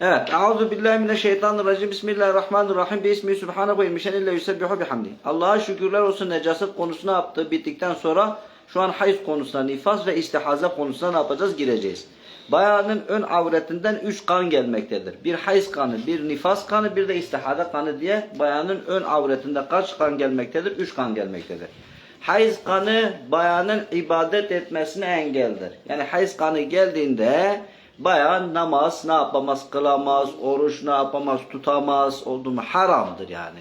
Evet. Euzu billahi mineşşeytanirracim. Bismillahirrahmanirrahim. Bismihi subhanahu ve mişenille yusebbihu bihamdi. Allah'a şükürler olsun necaset konusuna yaptı. Bittikten sonra şu an hayız konusuna, nifas ve istihaze konusuna ne yapacağız? Gireceğiz. Bayanın ön avretinden üç kan gelmektedir. Bir hayız kanı, bir nifas kanı, bir de istihaze kanı diye bayanın ön avretinde kaç kan gelmektedir? Üç kan gelmektedir. Hayız kanı bayanın ibadet etmesine engeldir. Yani hayız kanı geldiğinde bayan namaz ne yapamaz, kılamaz, oruç ne yapamaz, tutamaz, oldu mu haramdır yani.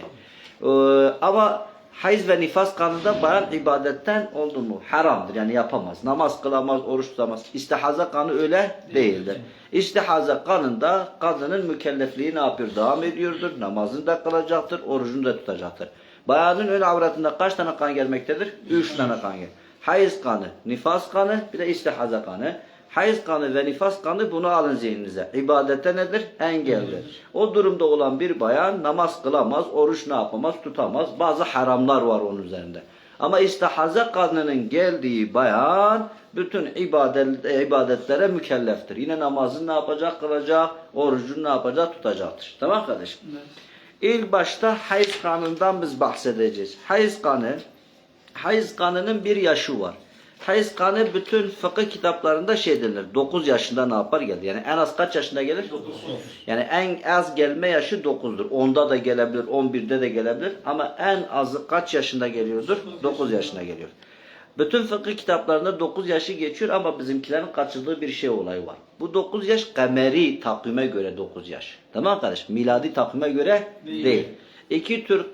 Ee, ama hayız ve nifas kanında bayan ibadetten oldu mu haramdır yani yapamaz. Namaz kılamaz, oruç tutamaz. İstihaza kanı öyle değildir. İstihaza kanında kadının mükellefliği ne yapıyor? Devam ediyordur. Namazını da kılacaktır, orucunu da tutacaktır. Bayanın ön avratında kaç tane kan gelmektedir? Üç tane kan gel. Hayız kanı, nifas kanı, bir de istihaza kanı. Hayız kanı ve nifas kanı bunu alın zihninize. İbadette nedir? Engeldir. O durumda olan bir bayan namaz kılamaz, oruç ne yapamaz, tutamaz. Bazı haramlar var onun üzerinde. Ama istihaza kanının geldiği bayan bütün ibadet, ibadetlere mükelleftir. Yine namazını ne yapacak, kılacak, orucunu ne yapacak, tutacaktır. Tamam kardeşim? İlk başta hayız kanından biz bahsedeceğiz. Hayız kanı, hayız kanının bir yaşı var. Hayız kanı bütün fıkıh kitaplarında şey denilir. 9 yaşında ne yapar geldi. Yani en az kaç yaşında gelir? 9. Yani en az gelme yaşı 9'dur. 10'da da gelebilir, 11'de de gelebilir. Ama en azı kaç yaşında geliyordur? 9 yaşına geliyor. Bütün fıkıh kitaplarında 9 yaşı geçiyor ama bizimkilerin kaçırdığı bir şey olay var. Bu 9 yaş kameri takvime göre 9 yaş. Tamam kardeş? Miladi takvime göre değil. İki tür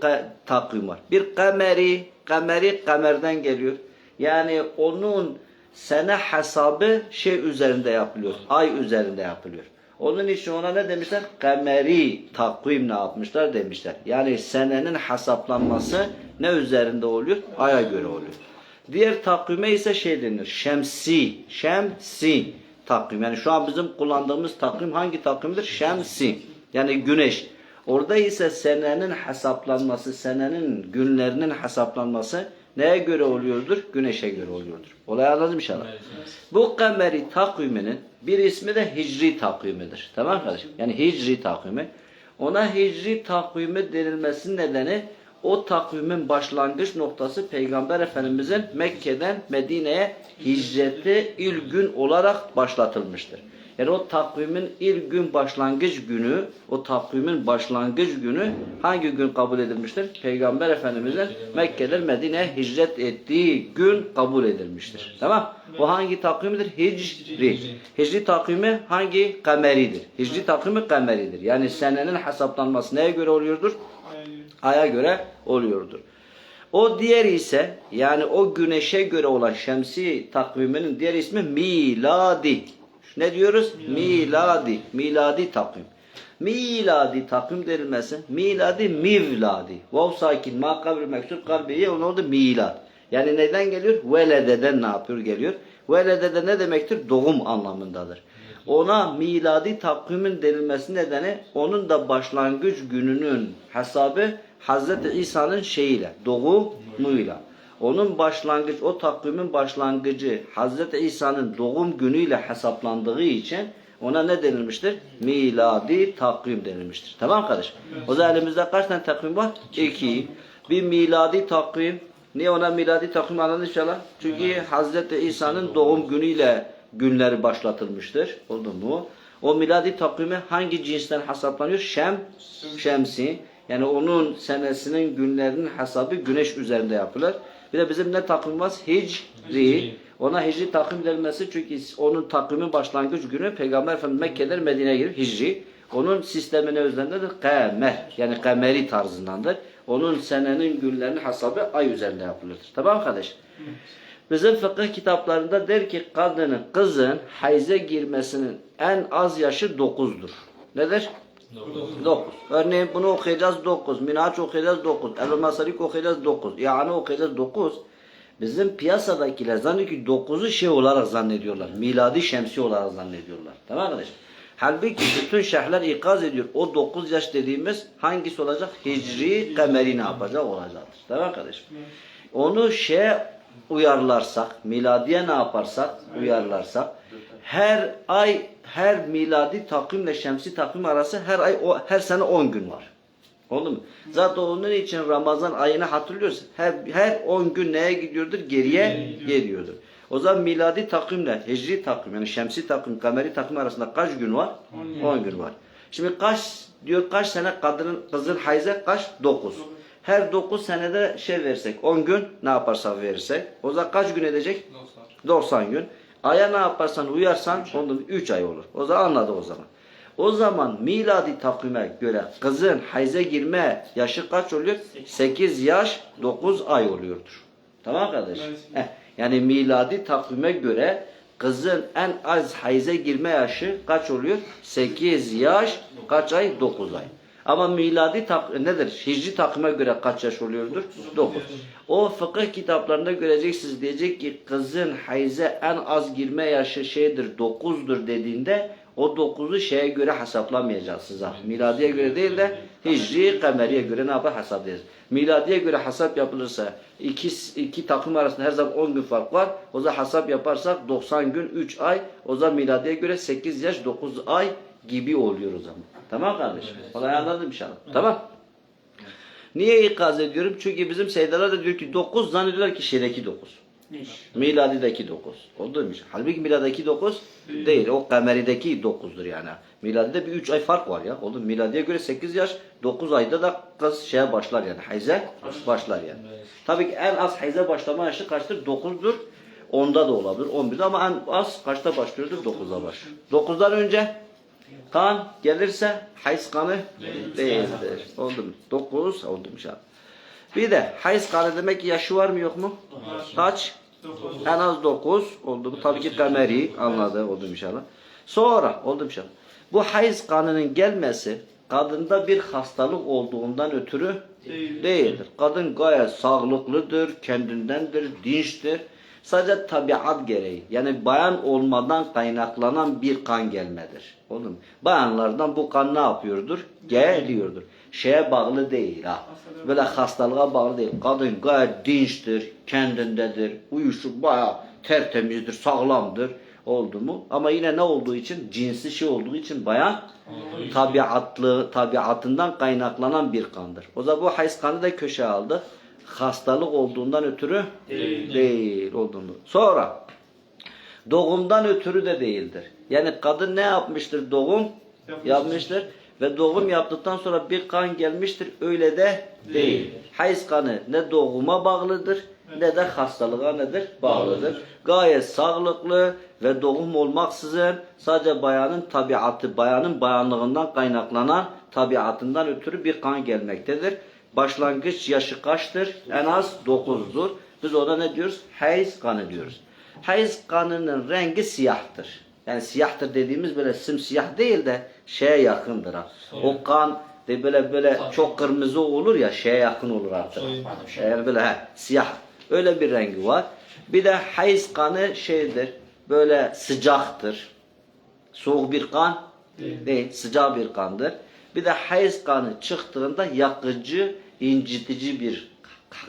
takvim var. Bir kameri, kameri kamerden geliyor. Yani onun sene hesabı şey üzerinde yapılıyor. Ay üzerinde yapılıyor. Onun için ona ne demişler? Kameri takvim ne yapmışlar demişler. Yani senenin hesaplanması ne üzerinde oluyor? Aya göre oluyor. Diğer takvime ise şey denir. Şemsi. Şemsi takvim. Yani şu an bizim kullandığımız takvim hangi takvimdir? Şemsi. Yani güneş. Orada ise senenin hesaplanması, senenin günlerinin hesaplanması neye göre oluyordur? Güneşe göre oluyordur. Olay anladın inşallah. Bu kameri takviminin bir ismi de hicri takvimidir. Tamam kardeşim? Yani hicri takvimi. Ona hicri takvimi denilmesinin nedeni o takvimin başlangıç noktası Peygamber Efendimizin Mekke'den Medine'ye hicreti ilk gün olarak başlatılmıştır. Yani o takvimin ilk gün başlangıç günü, o takvimin başlangıç günü hangi gün kabul edilmiştir? Peygamber Efendimizin Mekke'den Medine'ye hicret ettiği gün kabul edilmiştir. Tamam? Bu hangi takvimdir? Hicri. Hicri takvimi hangi? Kameridir. Hicri takvimi kameridir. Yani senenin hesaplanması neye göre oluyordur? Aya göre oluyordur. O diğer ise yani o güneşe göre olan şemsi takviminin diğer ismi miladi. Ne diyoruz? Miladi. Miladi takvim. Miladi takvim denilmesi. Miladi mivladi. Vav sakin ma kabri meksur kalbiye onun oldu milad. Yani neden geliyor? Velededen ne yapıyor geliyor? Veledede ne demektir? Doğum anlamındadır. Ona miladi takvimin denilmesi nedeni onun da başlangıç gününün hesabı Hazreti İsa'nın şeyiyle, doğumuyla. Onun başlangıç, o takvimin başlangıcı Hazreti İsa'nın doğum günüyle hesaplandığı için ona ne denilmiştir? Miladi takvim denilmiştir. Tamam kardeş? O zaman elimizde kaç tane takvim var? İki. Bir miladi takvim. Niye ona miladi takvim anladın inşallah? Çünkü Hazreti İsa'nın doğum günüyle günleri başlatılmıştır. Oldu mu? O miladi takvimi hangi cinsten hesaplanıyor? Şem, şemsi. Yani onun senesinin günlerinin hesabı güneş üzerinde yapılır. Bir de bizim ne takvim var? Hicri. Ona hicri takvim denilmesi çünkü onun takvimin başlangıç günü Peygamber Efendimiz Mekke'den Medine'ye girip hicri. Onun sistemi ne üzerindedir? Kamer. Yani kameri tarzındandır. Onun senenin günlerinin hesabı ay üzerinde yapılır. Tamam mı kardeş? Bizim fıkıh kitaplarında der ki kadının, kızın hayze girmesinin en az yaşı 9'dur. Nedir? 9. Örneğin bunu okuyacağız 9. Minaç okuyacağız 9. El Masarik okuyacağız 9. Yani okuyacağız 9. Bizim piyasadakiler zannediyor ki 9'u şey olarak zannediyorlar. Miladi şemsi olarak zannediyorlar. Tamam arkadaşlar? Halbuki bütün şehirler ikaz ediyor. O 9 yaş dediğimiz hangisi olacak? Hicri kameri ne yapacak olacaktır. Tamam kardeşim? Onu şey uyarlarsak, miladiye ne yaparsak, uyarlarsak, her ay, her miladi takvimle şemsi takvim arası her ay, o, her sene 10 gün var. Oldu mu? Zaten onun için Ramazan ayını hatırlıyoruz. Her, her 10 gün neye gidiyordur? Geriye geliyordur. O zaman miladi takvimle hicri takvim yani şemsi takvim, kameri takvim arasında kaç gün var? 10 gün var. Şimdi kaç diyor kaç sene kadının kızın hayze kaç? 9. Her 9 senede şey versek 10 gün ne yaparsak verirsek o zaman kaç gün edecek? 90 gün. Aya ne yaparsan uyarsan onun 3 ay olur. O zaman anladı o zaman. O zaman miladi takvime göre kızın hayze girme yaşı kaç oluyor? 8 yaş 9 ay oluyordur. Tamam kardeş? Yani miladi takvime göre kızın en az hayze girme yaşı kaç oluyor? 8 yaş kaç ay? 9 ay. Ama miladi tak nedir? Hicri takvime göre kaç yaş oluyordur? 9. O fıkıh kitaplarında göreceksiniz diyecek ki kızın hayze en az girme yaşı şeydir 9'dur dediğinde o 9'u şeye göre hesaplamayacaksınız. ha. Miladiye göre değil de hicri kameriye göre ne yapar hesaplayacağız. Miladiye göre hesap yapılırsa iki, iki takvim arasında her zaman 10 gün fark var. O zaman hesap yaparsak 90 gün 3 ay. O zaman miladiye göre 8 yaş 9 ay gibi oluyor o zaman. Tamam kardeşim? Olay anladın inşallah. Tamam. Niye ikaz ediyorum? Çünkü bizim seydalar da diyor ki 9 zannediyorlar ki şeydeki 9. Miladideki 9. Oldu mu? Halbuki miladideki 9 değil. O kamerideki 9'dur yani. Miladide bir 3 ay fark var ya. Oldu mu? Miladiye göre 8 yaş 9 ayda da kız şeye başlar yani. Hayze başlar yani. Tabii ki en az hayze başlama yaşı kaçtır? 9'dur. Onda da olabilir. 11'de ama en az kaçta başlıyordur? 9'da başlıyor. 9'dan önce kan gelirse hayız kanı değildir. Oldu mu? 9 oldu mu inşallah. Bir de hayız kanı demek ki yaşı var mı yok mu? Kaç? En az 9 oldu. Bu tabii ki kameri anladı oldu inşallah. Sonra oldu inşallah. Bu hayız kanının gelmesi kadında bir hastalık olduğundan ötürü değildir. Kadın gayet sağlıklıdır, kendindendir, dinçtir. Sadece tabiat gereği yani bayan olmadan kaynaklanan bir kan gelmedir. Oğlum bayanlardan bu kan ne yapıyordur? Geliyordur. Şeye bağlı değil ha. Böyle hastalığa bağlı değil. Kadın gayet dinçtir, kendindedir, uyuşuk bayağı tertemizdir, sağlamdır. Oldu mu? Ama yine ne olduğu için? Cinsi şey olduğu için bayan tabiatlı, tabiatından kaynaklanan bir kandır. O zaman bu hayız kanı da köşe aldı. Hastalık olduğundan ötürü değil, değil olduğunu. Sonra doğumdan ötürü de değildir. Yani kadın ne yapmıştır? Doğum yapmıştır. Ve doğum yaptıktan sonra bir kan gelmiştir. Öyle de değil. Hayız kanı ne doğuma bağlıdır ne de hastalığa nedir? Bağlıdır. Gayet sağlıklı ve doğum olmaksızın sadece bayanın tabiatı, bayanın bayanlığından kaynaklanan tabiatından ötürü bir kan gelmektedir. Başlangıç yaşı kaçtır? En az 9'dur. Biz ona ne diyoruz? Hayız kanı diyoruz. Hayız kanının rengi siyahtır. Yani siyahtır dediğimiz böyle simsiyah değil de şeye yakındır. Ha. O kan de böyle böyle çok kırmızı olur ya şeye yakın olur artık. Eğer böyle he, siyah öyle bir rengi var. Bir de hayız kanı şeydir böyle sıcaktır. Soğuk bir kan değil, sıcak bir kandır. Bir de hayız kanı çıktığında yakıcı, incitici bir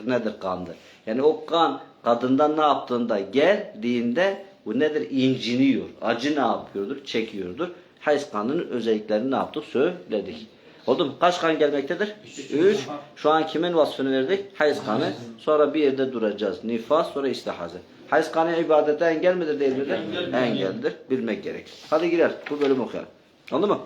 nedir kandır. Yani o kan kadından ne yaptığında geldiğinde bu nedir? İnciniyor. Acı ne yapıyordur? Çekiyordur. Hayız kanının özelliklerini ne yaptık? Söyledik. Oldu mu? Kaç kan gelmektedir? Üç. Şu an kimin vasfını verdik? Hayız kanı. Sonra bir yerde duracağız. Nifas sonra istihaze. Hayız kanı ibadete engel midir değil midir? Engeldir. Bilmek gerek. Hadi girer. Bu bölümü okuyalım. Anladın mı?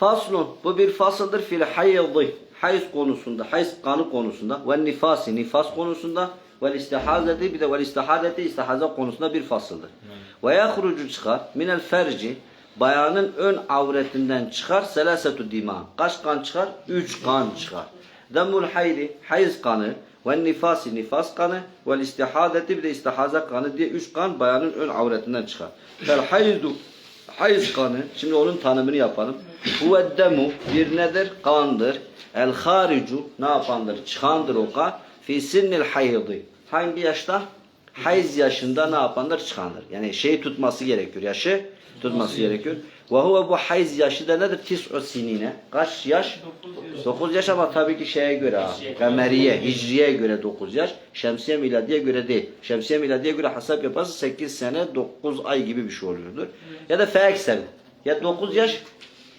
Faslun. Bu bir fasıldır fil hayyıdı. Hayız konusunda, hayız kanı konusunda ve nifasi, nifas konusunda ve istihazeti bir de ve istihadeti istihaza konusunda bir fasıldır. Ve yahrucu çıkar minel ferci bayanın ön avretinden çıkar selasetu dima. Kaç kan çıkar? Üç kan çıkar. Demul hayri, hayız kanı ve nifasi, nifas kanı ve istihadeti bir de istihaza kanı diye üç kan bayanın ön avretinden çıkar. Fel haydu Hayız kanı, şimdi onun tanımını yapalım. Huveddemu bir nedir? Kandır. El haricu ne yapandır? Çıkandır o kan. Fi sinnil haydı. Hangi yaşta? Hayız yaşında ne yapanlar çıkandır. Yani şey tutması gerekiyor. Yaşı tutması gerekiyor. Ve huve bu hayız yaşı da nedir? Tis'u sinine. Kaç yaş? 9 yaş ama tabii ki şeye göre ha. Kameriye, hicriye göre 9 yaş. Şemsiye miladiye göre değil. Şemsiye miladiye göre hesap yaparsa 8 sene 9 ay gibi bir şey oluyordur. Ya da feekser. Ya 9 yaş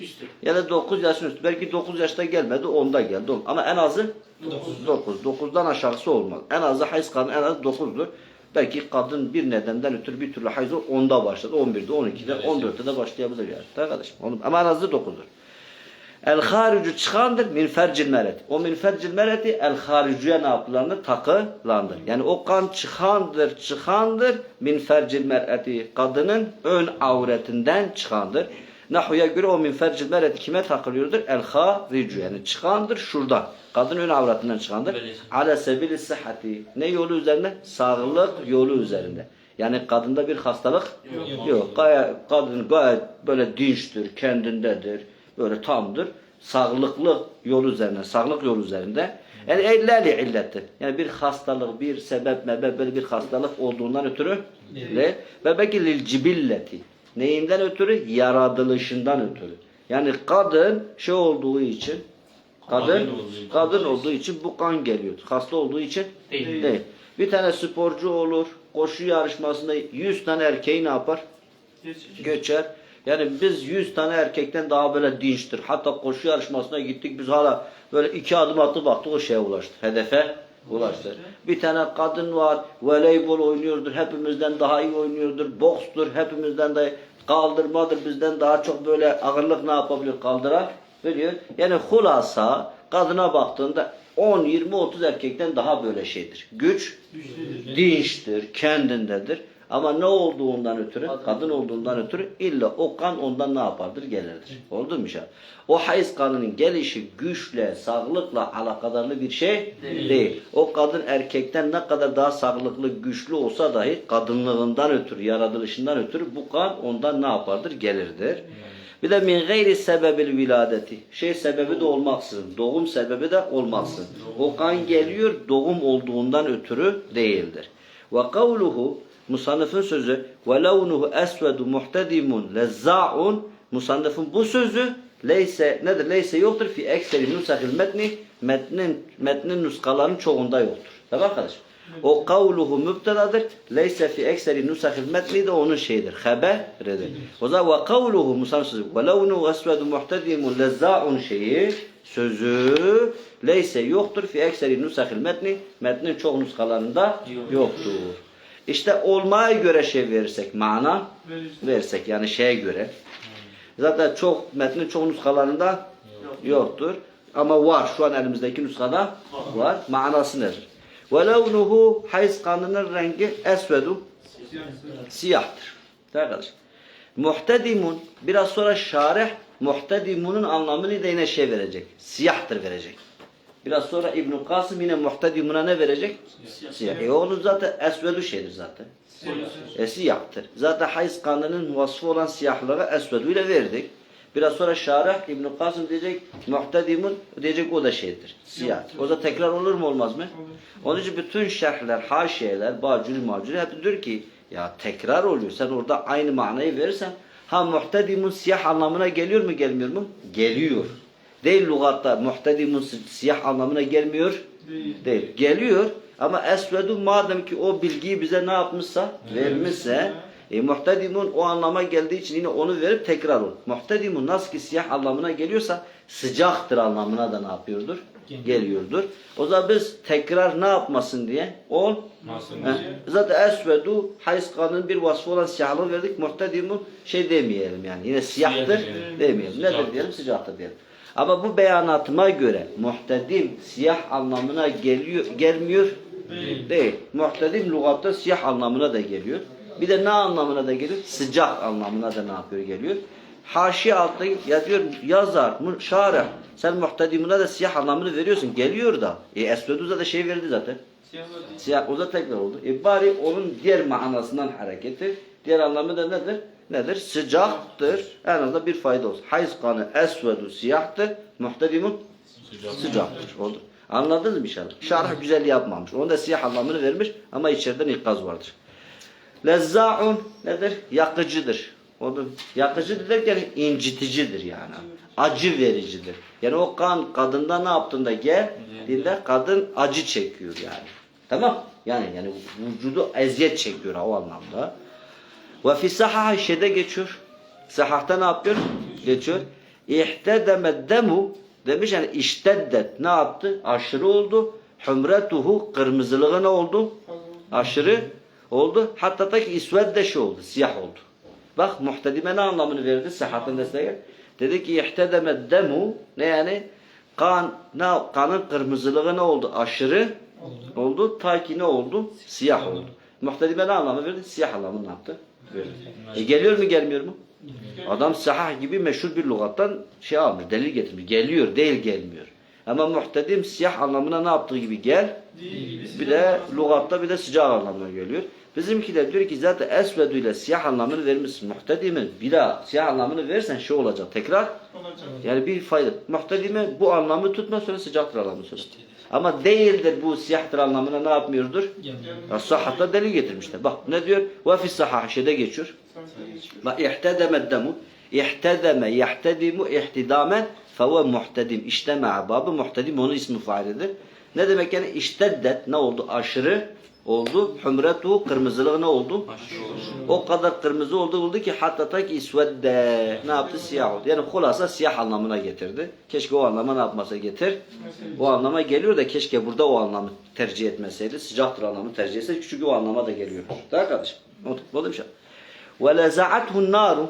Üstü. ya da 9 yaşın üstü. Belki 9 yaşta gelmedi 10'da geldi. Ama en azı 9. 9'dan aşağısı olmaz. En azı hayız kadın en az 9'dur. Belki kadın bir nedenden ötürü bir türlü hayız 10'da başladı. 11'de, 12'de, 14'te de başlayabilir yani. Arkadaşım. Oğlum, Ama en azı 9'dur. El haricu çıkandır min fercil meret. O min fercil mereti el haricuya ne yapılandır? Takılandır. Yani o kan çıkandır, çıkandır min fercil mereti. Kadının ön avretinden çıkandır. Nahuya göre o min fercil mereti kime takılıyordur? El haricu yani çıkandır şuradan. Kadın ön avretinden çıkandır. Ala sebili sıhhati. Ne yolu üzerinde? Sağlık yolu üzerinde. Yani kadında bir hastalık yok. Yok. Gayet, kadın gayet böyle dinçtir, kendindedir. Böyle tamdır. Sağlıklı yol üzerine, sağlık yolu üzerinde. Yani ellali illettir. Yani bir hastalık, bir sebep, mebep böyle bir hastalık olduğundan ötürü ve belki lil cibilleti. Neyinden ötürü? Yaratılışından ötürü. Yani kadın şey olduğu için kadın Kadın olduğu için. bu kan geliyor. Hasta olduğu için Değil. değil. Bir tane sporcu olur. Koşu yarışmasında 100 tane erkeği ne yapar? Geçer. Yani biz 100 tane erkekten daha böyle dinçtir. Hatta koşu yarışmasına gittik biz hala böyle iki adım attı baktık o şeye ulaştı. Hedefe ulaştı. Bir tane kadın var. Voleybol oynuyordur. Hepimizden daha iyi oynuyordur. Bokstur. Hepimizden de kaldırmadır. Bizden daha çok böyle ağırlık ne yapabilir? Kaldırabiliyor. Yani hulasa kadına baktığında 10, 20, 30 erkekten daha böyle şeydir. Güç dinçtir, kendindedir. Ama ne olduğundan ötürü, kadın olduğundan ötürü illa o kan ondan ne yapardır? Gelirdir. Oldu mu inşallah? O hayız kanının gelişi güçle, sağlıkla alakadarlı bir şey değil. Değil. O kadın erkekten ne kadar daha sağlıklı, güçlü olsa dahi kadınlığından ötürü, yaratılışından ötürü bu kan ondan ne yapardır? Gelirdir. Bir de min gayri sebebil viladeti. Şey sebebi de olmaksızın. Doğum sebebi de olmaksızın. O kan geliyor doğum olduğundan ötürü değildir. Ve kavluhu Musannif'in sözü ve levnuhu esvedu muhtedimun lezza'un Musannif'in bu sözü leyse nedir? Leyse yoktur fi ekseri nusahil metni metnin metnin nuskaların çoğunda yoktur. Tamam arkadaşım? O kavluhu mübtedadır. Leyse fi ekseri nusahil metni de onun şeyidir. Haberidir. O zaman ve kavluhu Musa'nın sözü ve levnu esvedu muhtedimun lezza'un şeyi sözü leyse yoktur fi ekseri nusahil metni metnin çoğu nuskalarında yoktur. İşte olmaya göre şey verirsek mana verirsek yani şeye göre. Zaten çok metnin çoğu nuskalarında yoktur. Ama var. Şu an elimizdeki nuskada var. Manası nedir? Levnuhu hayız kanının rengi esvedu siyahtır. Arkadaş. Muhtedimun biraz sonra şarih muhtedimunun anlamını da yine şey verecek. Siyahtır verecek. Biraz sonra İbn Kasım yine muhtedimuna ne verecek? Siyah. E oğlum zaten esvedu şeydir zaten. E siyahtır. Zaten hayız kanının vasfı olan siyahlığı esvedu ile verdik. Biraz sonra şarih İbn Kasım diyecek muhtedimun diyecek o da şeydir. Siyahtır. O da tekrar olur mu olmaz mı? Onun için bütün şerhler, haşiyeler, bacülü macülü hep diyor ki ya tekrar oluyor. Sen orada aynı manayı verirsen ha muhtedimun siyah anlamına geliyor mu gelmiyor mu? Geliyor. Değil lügatta muhtedimun siyah anlamına gelmiyor. Değil. Geliyor ama esvedu madem ki o bilgiyi bize ne yapmışsa, vermişse e, muhtedimun o anlama geldiği için yine onu verip tekrar ol. Muhtedimun nasıl ki siyah anlamına geliyorsa sıcaktır anlamına da ne yapıyordur? Geliyordur. O zaman biz tekrar ne yapmasın diye ol. Zaten esvedu hayız kanının bir vasfı olan siyahlığı verdik. Muhtedimun şey demeyelim yani. Yine siyahtır diyelim. demeyelim. Nedir Sıcaktır. diyelim? Sıcaktır diyelim. Ama bu beyanatıma göre muhtedim siyah anlamına geliyor, gelmiyor değil. Muhtedim lügatta siyah anlamına da geliyor. Bir de ne anlamına da geliyor? Sıcak anlamına da ne yapıyor geliyor? Haşi altta ya diyor yazar, şarih. Sen muhtedimuna da siyah anlamını veriyorsun. Geliyor da. E Esveduz'a da şey verdi zaten. Siyah o da tekrar oldu. E bari onun diğer manasından hareketi. Diğer anlamı da nedir? Nedir? Sıcaktır. En azından bir fayda olsun. Hayız kanı esvedu siyahtır. Muhtedimun sıcaktır. Oldu. Anladınız mı inşallah? Şarh güzel yapmamış. Onda siyah anlamını vermiş ama içeriden ikaz vardır. Lezza'un nedir? Yakıcıdır. Onun yakıcıdır derken inciticidir yani. Acı vericidir. Yani o kan kadında ne yaptığında geldiğinde kadın acı çekiyor yani. Tamam? Yani yani vücudu eziyet çekiyor o anlamda. Ve fi sahah şeyde geçiyor. Sahahta ne yapıyor? Geçiyor. İhtedeme demu demiş yani işteddet ne yaptı? Aşırı oldu. Humretuhu kırmızılığı ne oldu? Aşırı oldu. Hatta da ki isvedde şey oldu. Siyah oldu. Bak muhtedime ne anlamını verdi? Sıhhatın desteği. Dedi ki ihtedeme demu ne yani? Kan, ne, kanın kırmızılığı ne oldu? Aşırı oldu. Ta ki ne oldu? Siyah oldu. Muhtedime ne anlamı verdi? Siyah anlamını ne yaptı? E geliyor mu gelmiyor mu? Adam sahah gibi meşhur bir lügattan şey almış, delil getirmiş. Geliyor değil gelmiyor. Ama muhtedim siyah anlamına ne yaptığı gibi gel. Bir de lügatta bir de sıcak anlamına geliyor. Bizimkiler diyor ki zaten esvedü ile siyah anlamını vermişsin. Muhtedimin bir daha siyah anlamını verirsen şey olacak tekrar. Yani bir fayda. Muhtedime bu anlamı tutma sonra sıcaktır anlamı sonra. Ama değildir bu siyahtır anlamına ne yapmıyordur? Ya Sahhatta delil getirmişler. Bak ne diyor? Ve fi sahah şeyde geçiyor. Bak ihtedeme demu. İhtedeme yahtedimu ihtidamen fehuve muhtedim. İşteme babı muhtedim onun ismi failidir. Ne demek yani? İşteddet ne oldu? Aşırı oldu. Humretu kırmızılığı ne oldu? O kadar kırmızı oldu oldu ki hatta ta ki isvedde ne yaptı? Siyah oldu. Yani hulasa siyah anlamına getirdi. Keşke o anlama ne yapmasa getir. O anlama geliyor da keşke burada o anlamı tercih etmeseydi. Sıcaktır anlamı tercih etse çünkü o anlama da geliyor. Daha kardeşim. Oldu mu şey? Ve leza'athu naru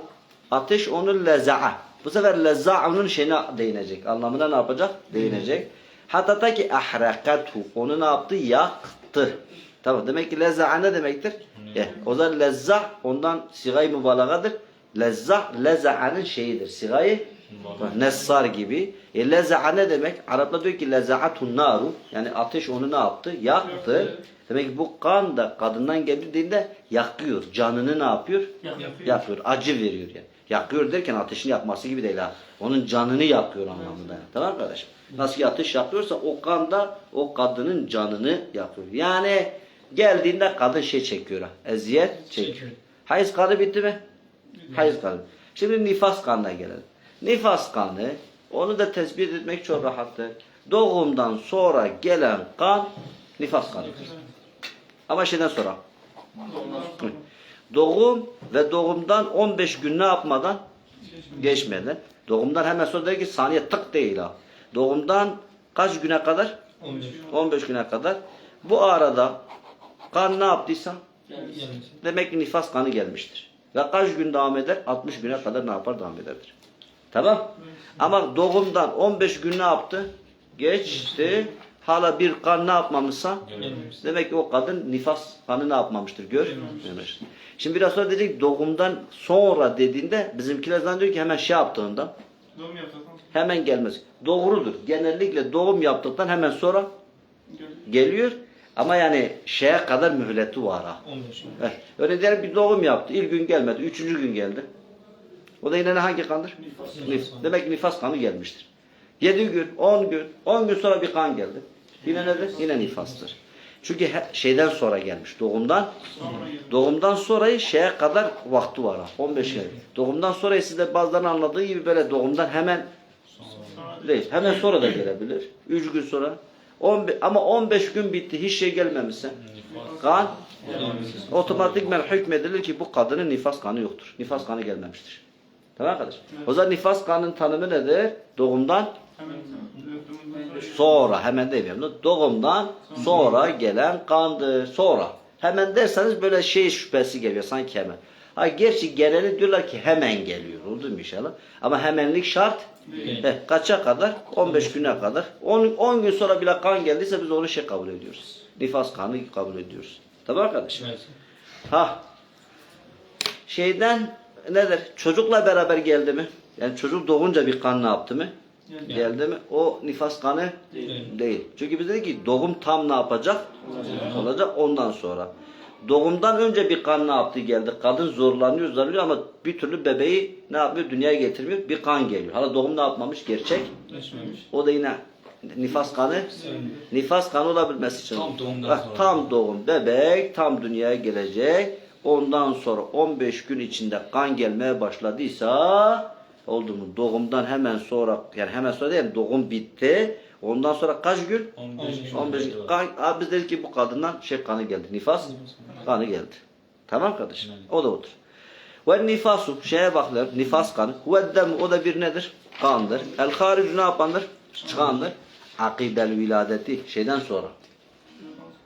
ateş onu leza'a. Bu sefer lezza onun şeyine değinecek. Anlamına ne yapacak? Değinecek. Hatta ta ki ahrakathu. Onu ne yaptı? Yaktı. Tamam. Demek ki lezza'a ne demektir? Eh, o zaman lezza ondan sigay mübalağadır. Lezza lezza'anın şeyidir. Sigayı Nessar gibi. E leza'a ne demek? Araplar diyor ki leza'atun naru. Yani ateş onu ne yaptı? Yaktı. Demek ki bu kan da kadından geldiğinde yakıyor. Canını ne yapıyor? Yakıyor. Acı veriyor yani. Yakıyor derken ateşin yakması gibi değil ha. Onun canını yakıyor anlamında. Yani. Tamam kardeşim? Nasıl ki ateş yakıyorsa o kan da o kadının canını yakıyor. Yani geldiğinde kadın şey çekiyor. Eziyet çekiyor. Hayız kanı bitti mi? Hayız kanı. Şimdi nifas kanına gelelim. Nifas kanı onu da tespit etmek çok rahattır. Doğumdan sonra gelen kan nifas kanıdır. Ama şeyden sonra. Doğum ve doğumdan 15 gün ne yapmadan? Geçmeden. Doğumdan hemen sonra der ki saniye tık değil ha. Doğumdan kaç güne kadar? 15 güne kadar. Bu arada kan ne yaptıysa demek ki nifas kanı gelmiştir. Ve kaç gün devam eder? 60 güne kadar ne yapar? Devam ederdir. Tamam. Ama doğumdan 15 gün ne yaptı? Geçti. Hala bir kan ne yapmamışsa demek ki o kadın nifas kanı ne yapmamıştır? Gör. Görmemiş. Şimdi biraz sonra dedik doğumdan sonra dediğinde bizimkiler zannediyor ki hemen şey yaptığında Doğum yaptık. hemen gelmez. Doğrudur. Genellikle doğum yaptıktan hemen sonra geliyor. Ama yani şeye kadar mühleti var ha. 15 gün. Heh. Öyle diyelim bir doğum yaptı. İlk gün gelmedi. Üçüncü gün geldi. O da yine ne hangi kandır? Nif- Demek ki nifas kanı gelmiştir. Yedi gün, on gün, on gün sonra bir kan geldi. Yine nedir? Yine nifastır. Çünkü şeyden sonra gelmiş. Doğumdan doğumdan sonrayı şeye kadar vakti var. ha, 15 gün. Doğumdan sonrayı sizde bazılarının anladığı gibi böyle doğumdan hemen değil. Hemen sonra da gelebilir. 3 gün sonra. 15, ama 15 gün bitti. Hiç şey gelmemişse. Kan otomatikmen hükmedilir ki bu kadının nifas kanı yoktur. Nifas kanı gelmemiştir. Tamam arkadaş? O zaman nifas kanının tanımı nedir? Doğumdan sonra hemen demiyorum. Doğumdan sonra gelen kandır. Sonra. Hemen derseniz böyle şey şüphesi geliyor sanki hemen. Ha gerçi geleni diyorlar ki hemen geliyor. Oldu mu inşallah? Ama hemenlik şart. Heh, kaça kadar? 15 güne kadar. 10, 10 gün sonra bile kan geldiyse biz onu şey kabul ediyoruz. Nifas kanı kabul ediyoruz. Tamam arkadaşım? Evet. Ha. Şeyden nedir? Çocukla beraber geldi mi? Yani çocuk doğunca bir kan ne yaptı mı? Geldi. Geldi mi? O nifas kanı Değil. değil. Çünkü biz dedik ki doğum tam ne yapacak? Olacak ondan sonra. Doğumdan önce bir kan ne yaptı geldi. Kadın zorlanıyor zorlanıyor ama bir türlü bebeği ne yapıyor? Dünyaya getirmiyor. Bir kan geliyor. Hala doğum ne yapmamış? Gerçek. Geçmemiş. O da yine Nifas kanı? Nifas kanı olabilmesi için. Tam doğumdan Bak, sonra. Tam doğum. Bebek tam dünyaya gelecek. Ondan sonra 15 gün içinde kan gelmeye başladıysa oldu mu? Doğumdan hemen sonra yani hemen sonra değil doğum bitti. Ondan sonra kaç gün? 15 gün. 15 gün. Kan, abi biz dedik ki bu kadından şey kanı geldi. Nifas kanı geldi. Tamam kardeşim? O da odur. Ve nifasu şeye baklar nifas kanı. Ve dem o da bir nedir? Kandır. El haricu ne yapandır? Çıkandır. Akibel viladeti şeyden sonra.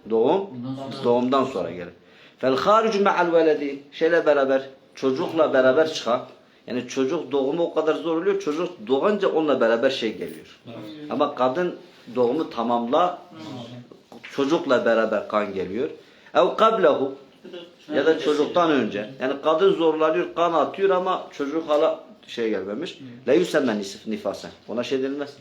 Doğum doğumdan sonra gelir. Fel haricu ma'al veledi şeyle beraber çocukla beraber çıkan yani çocuk doğumu o kadar zor oluyor. Çocuk doğunca onunla beraber şey geliyor. Ama kadın doğumu tamamla çocukla beraber kan geliyor. Ev kablehu ya da çocuktan önce. Yani kadın zorlanıyor, kan atıyor ama çocuk hala şey gelmemiş. La yüsemme nisif nifasen. Ona şey denilmez.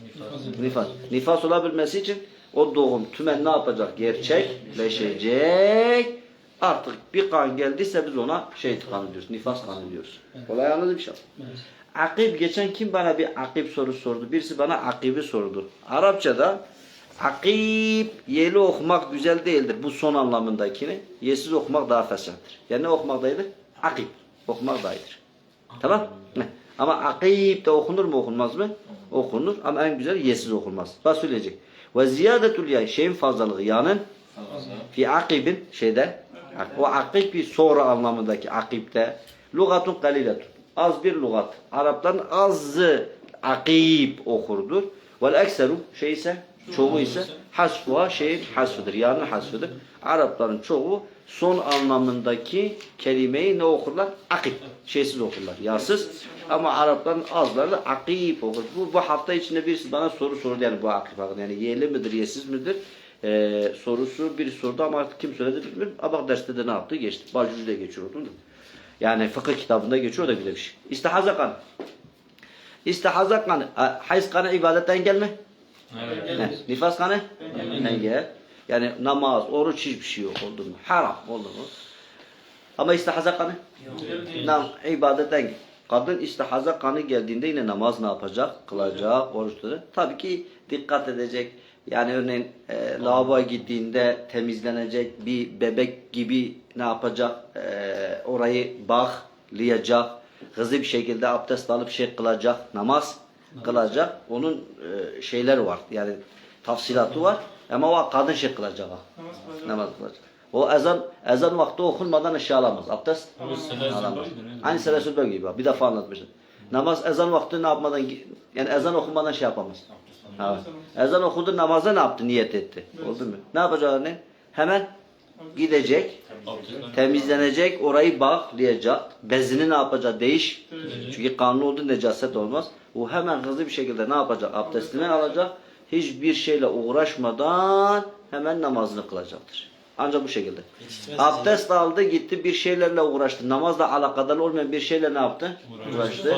Nifas. Nifas olabilmesi için o doğum tümen ne yapacak? Gerçekleşecek. Artık bir kan geldiyse biz ona şey kanı diyoruz. Nifas kanı diyoruz. Kolay anladı bir şey. Akib geçen kim bana bir akib sorusu sordu? Birisi bana akibi sordu. Arapçada akib yeli okumak güzel değildir. Bu son anlamındakini. Yesiz okumak daha fesahtır. Yani ne okumaktaydı? Akib. Okumak daha iyidir. Tamam? Ama akib de okunur mu okunmaz mı? Okunur ama en güzel yesiz okunmaz. Bak söyleyecek. Ve ziyadetul yay şeyin fazlalığı yanın fi akibin şeyde o akib bir sonra anlamındaki akibde lugatun kaliletun az bir lugat. Arapların azı akib okurdur. Vel ekseru şey ise çoğu ise hasfuha şeyin hasfıdır. Yani hasfıdır. Arapların çoğu son anlamındaki kelimeyi ne okurlar? Akib. Şeysiz okurlar. Yasız. Ama Arapların azları da akib okur. Bu, bu hafta içinde birisi bana soru sordu yani bu akib hakkında. Yani yeli midir, yesiz midir? Ee, sorusu bir sordu ama artık kim söyledi bilmiyorum. Ama derste de ne yaptı? Geçti. Balcüz'de geçiyor değil mi? Yani fıkıh kitabında geçiyor da güzel bir şey. İstihaza kanı. İstihaza kanı. Ha, Hayız kanı ibadetten gelme. Evet. Ne? Nifas kanı? Engel. Yani namaz, oruç hiçbir şey yok oldu mu? Haram oldu mu? Ama istihaza kanı? Nam, ibadetten. Kadın istihaza kanı geldiğinde yine namaz ne yapacak? Kılacak, oruç tutacak. Tabii ki dikkat edecek. Yani örneğin e, lavaboya gittiğinde temizlenecek bir bebek gibi ne yapacak? E, orayı bağlayacak. Hızlı bir şekilde abdest alıp şey kılacak. Namaz kılacak. Onun e, şeyler var. Yani tafsilatı var. Ama o kadın şey kılacak. Namaz kılacak. Namaz kılacak. O ezan ezan vakti okunmadan eşya alamaz. Abdest alamaz. Aynı böl gibi. Bir defa anlatmıştım. Namaz ezan vakti ne yapmadan yani ezan okunmadan şey yapamaz. Ha. Ezan okudu namazda ne yaptı? Niyet etti. Oldu mu? Ne yapacak örneğin? Hemen gidecek, temizlenecek, orayı bağlayacak. Bezini ne yapacak? Değiş. Çünkü kanlı oldu necaset olmaz. O hemen hızlı bir şekilde ne yapacak? Abdestini alacak. Hiçbir şeyle uğraşmadan hemen namazını kılacaktır. Ancak bu şekilde. Abdest aldı gitti bir şeylerle uğraştı. Namazla alakadar olmayan bir şeyle ne yaptı? Uğraştı.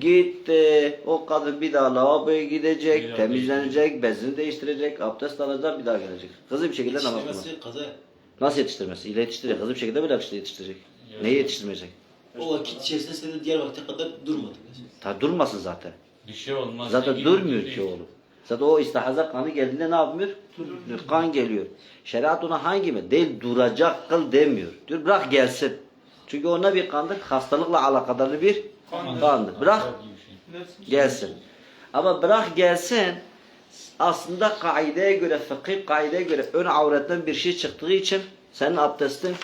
Gitti. O kadın bir daha lavaboya gidecek, Bir temizlenecek, bezini değiştirecek, abdest alacak, bir daha gelecek. Hızlı bir şekilde namaz kılacak. Kaza. Nasıl yetiştirmesi? İle yetiştirecek. Hızlı bir şekilde böyle yetiştirecek. Neyi yetiştirmeyecek? O vakit içerisinde sen de diğer vakte kadar durmadın. Ta durmasın zaten. Bir şey olmaz. Zaten durmuyor ki oğlum. Zaten o istihaza kanı geldiğinde ne yapmıyor? Kan geliyor. Şeriat ona hangi mi? Değil duracak kıl demiyor. Diyor bırak gelsin. Çünkü ona bir kandır. Hastalıkla alakadarlı bir Kandır. kandır. Bırak bir şey. gelsin. Ama bırak gelsin aslında kaideye göre, fıkıh kaideye göre ön avretten bir şey çıktığı için senin abdestin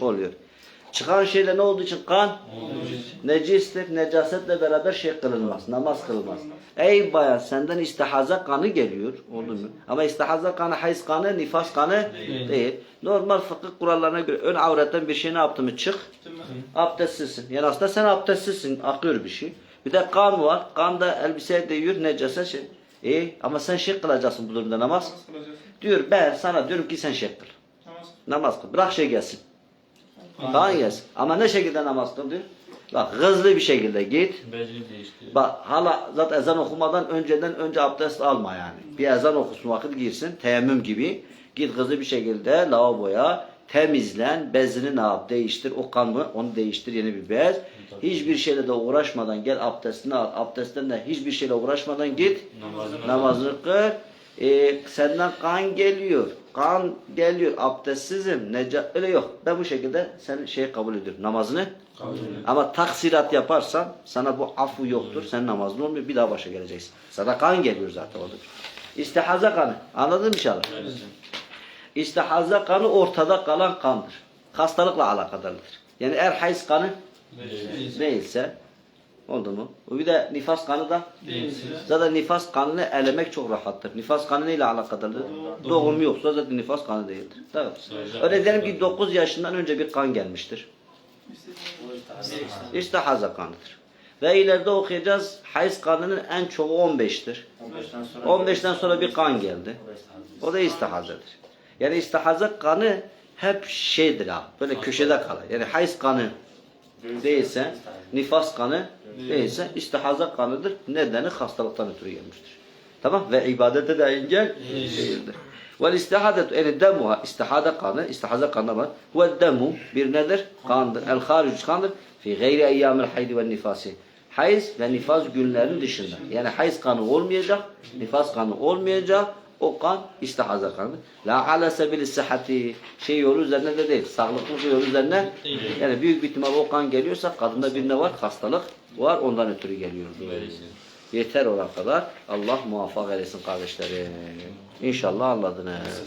oluyor. Çıkan şeyle ne olduğu için kan necistir. Necasetle beraber şey kılınmaz. Namaz kılınmaz. Ey bayan senden istihaza kanı geliyor. Oldu mu? Ama istihaza kanı, hayız kanı, nifas kanı değil. Normal fıkıh kurallarına göre ön avretten bir şey ne yaptı mı çık. Abdestsizsin. Yani aslında sen abdestsizsin. Akıyor bir şey. Bir de kan var. Kan da elbiseye değiyor. Necaset şey. İyi ama sen şey kılacaksın bu durumda namaz. Namaz kılacaksın. Diyor ben sana diyorum ki sen şey kıl. Namaz Namaz kıl. Bırak şey gelsin. Kan gelsin. Ama ne şekilde namaz kıl diyor. Bak hızlı bir şekilde git. Bezini değiştir. Bak hala zaten ezan okumadan önceden önce abdest alma yani. Bir ezan okusun vakit girsin. Teyemmüm gibi. Git hızlı bir şekilde lavaboya temizlen, bezini ne yap? Değiştir. O kan mı? Onu değiştir. Yeni bir bez. Hiçbir şeyle de uğraşmadan gel abdestini al. Abdestten de hiçbir şeyle uğraşmadan git. Namazını Namazını kıl. Ee, senden kan geliyor. Kan geliyor. Abdestsizim. Neca öyle yok. Ben bu şekilde senin şeyi kabul ediyorum. Namazını ama taksirat yaparsan sana bu afu yoktur. Senin namazın olmuyor. Bir daha başa geleceksin. Sana kan geliyor zaten orada. İstihaza kanı. Anladın mı inşallah? İstihaza kanı ortada kalan kandır. Hastalıkla alakadardır. Yani eğer hayız kanı değilse oldu mu? Bir de nifas kanı da zaten nifas kanını elemek çok rahattır. Nifas kanı neyle alakadardır? Doğum yoksa zaten nifas kanı değildir. Evet. Öyle diyelim ki 9 yaşından önce bir kan gelmiştir. İstihaza kanıdır. Ve ileride okuyacağız hayız kanının en çoğu 15'tir. 15'ten sonra bir kan geldi. O da istihazadır. Yani istihaza kanı hep şeydir ha. Böyle köşede kalır. Yani hayız kanı değilse, nifas kanı değilse istihaza kanıdır. Nedeni hastalıktan ötürü gelmiştir. Tamam ve ibadete de engel değildir. Vel istihadetu yani demuha istihada kanı, istihaza kanı var. Ve demu bir nedir? Kandır. El haric kandır. Fi gayri eyyamil haydi ve nifasi. Hayız ve nifas günlerinin dışında. Yani hayız kanı olmayacak, nifas kanı olmayacak. O kan istihaza kanı. La ala sebili sıhhati. Şey yolu üzerine de değil. Sağlıklı bir yol üzerine. Yani büyük bir ihtimal o kan geliyorsa kadında bir ne var? Hastalık var. Ondan ötürü geliyor. Yeter ona kadar. Allah muvaffak eylesin kardeşlerim. İnşallah anladınız.